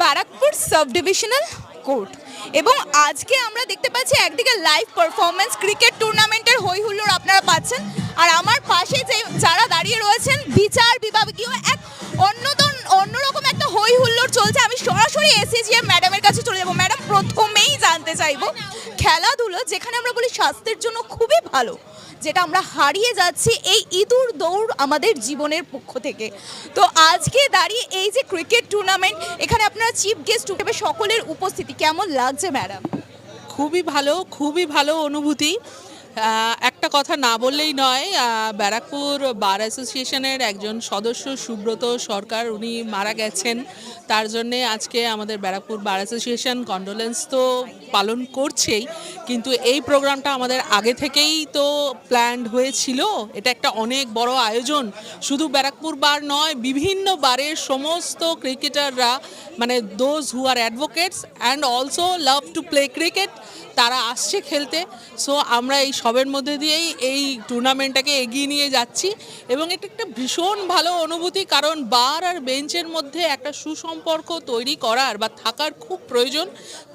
Barrackpore sub divisional court. এবং আজকে আমরা দেখতে পাচ্ছি একদিকে লাইভ পারফরমেন্স ক্রিকেট টুর্নামেন্টের হই হুল্লোড় আপনারা পাচ্ছেন, আর আমার পাশে যে যারা দাঁড়িয়ে রয়েছেন, বিচার বিভাগীয় এক অন্যতম অন্যরকম একটা হই হুল্লোড় চলছে। আমি সরাসরি এসএজিএম ম্যাডামের কাছে চলে যাব। ম্যাডাম প্রথমেই জানতে চাইব, খেলাধুলো, যেখানে আমরা বলি স্বাস্থ্যের জন্য খুবই ভালো যেটা আমরা হারিয়ে যাচ্ছি এই ইঁদুর দৌড় আমাদের জীবনের পক্ষ থেকে। তো আজকে দাঁড়িয়ে এই যে ক্রিকেট টুর্নামেন্ট এখানে আপনারা চিফ গেস্ট হিসেবে সকলের উপস্থিতি কেমন লাগছে ম্যাডাম খুবই ভালো খুবই ভালো অনুভূতি। একটা কথা না বললেই নয় ব্যারাকপুর বার অ্যাসোসিয়েশনের একজন সদস্য সুব্রত সরকার, উনি মারা গেছেন। তার জন্যে আজকে আমাদের ব্যারাকপুর বার অ্যাসোসিয়েশন কন্ডোলেন্স তো পালন করছেই, কিন্তু এই প্রোগ্রামটা আমাদের আগে থেকেই তো প্ল্যান্ড হয়েছিল। এটা একটা অনেক বড় আয়োজন। শুধু ব্যারাকপুর বার নয়, বিভিন্ন বারের সমস্ত ক্রিকেটাররা মানে those who are advocates and also love to play cricket তারা আসছে খেলতে। সো আমরা এই সবের মধ্যে দিয়েই এই টুর্নামেন্টটাকে এগিয়ে নিয়ে যাচ্ছি। এবং এটা একটা ভীষণ ভালো অনুভূতি, কারণ বার আর বেঞ্চের মধ্যে একটা সুসম্পর্ক তৈরি করার বা থাকার খুব প্রয়োজন।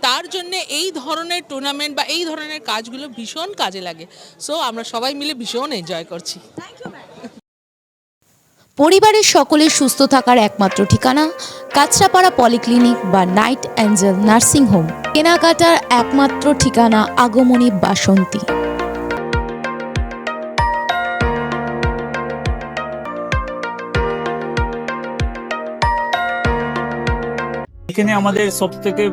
তার জন্য এই ধরনের টুর্নামেন্ট বা এই ধরনের কাজগুলো ভীষণ কাজে লাগে। সো আমরা সবাই মিলে ভীষণ এনজয় করছি। পরিবারের সকলের সুস্থ থাকার একমাত্র ঠিকানা কাঁচরাপাড়া পলিক্লিনিক বা নাইট অ্যাঞ্জেল নার্সিং হোম। কেনাকাটার একমাত্র ঠিকানা আগমনী বাসন্তী। এখানে আমাদের সব থেকে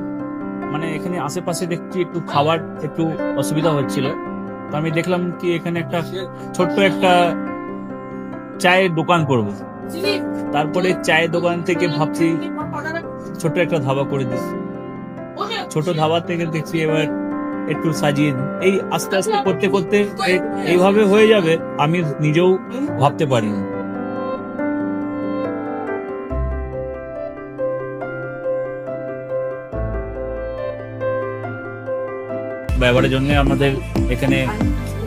মানে এখানে আশেপাশে দেখছি একটু খাবার, একটু অসুবিধা হচ্ছিল। তো আমি দেখলাম কি এখানে একটা ছোট্ট একটা চায়ের দোকান করব। তারপরে চায়ের দোকান থেকে ভাবছি ছোট একটা ধাবা করে দিই। ছোট ধাবা থেকে দেখছি এবার একটু সাজিয়ে। এই আস্তে আস্তে করতে করতে এইভাবে হয়ে যাবে আমি নিজেও ভাবতে পারিনি ব্যবহারের জন্য আমাদের এখানে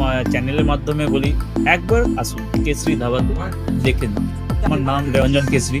মা- চ্যানেলের মাধ্যমে বলি একবার আসুন কেসরি ধাবাতে দেখে আমার নাম রঞ্জন কেসরি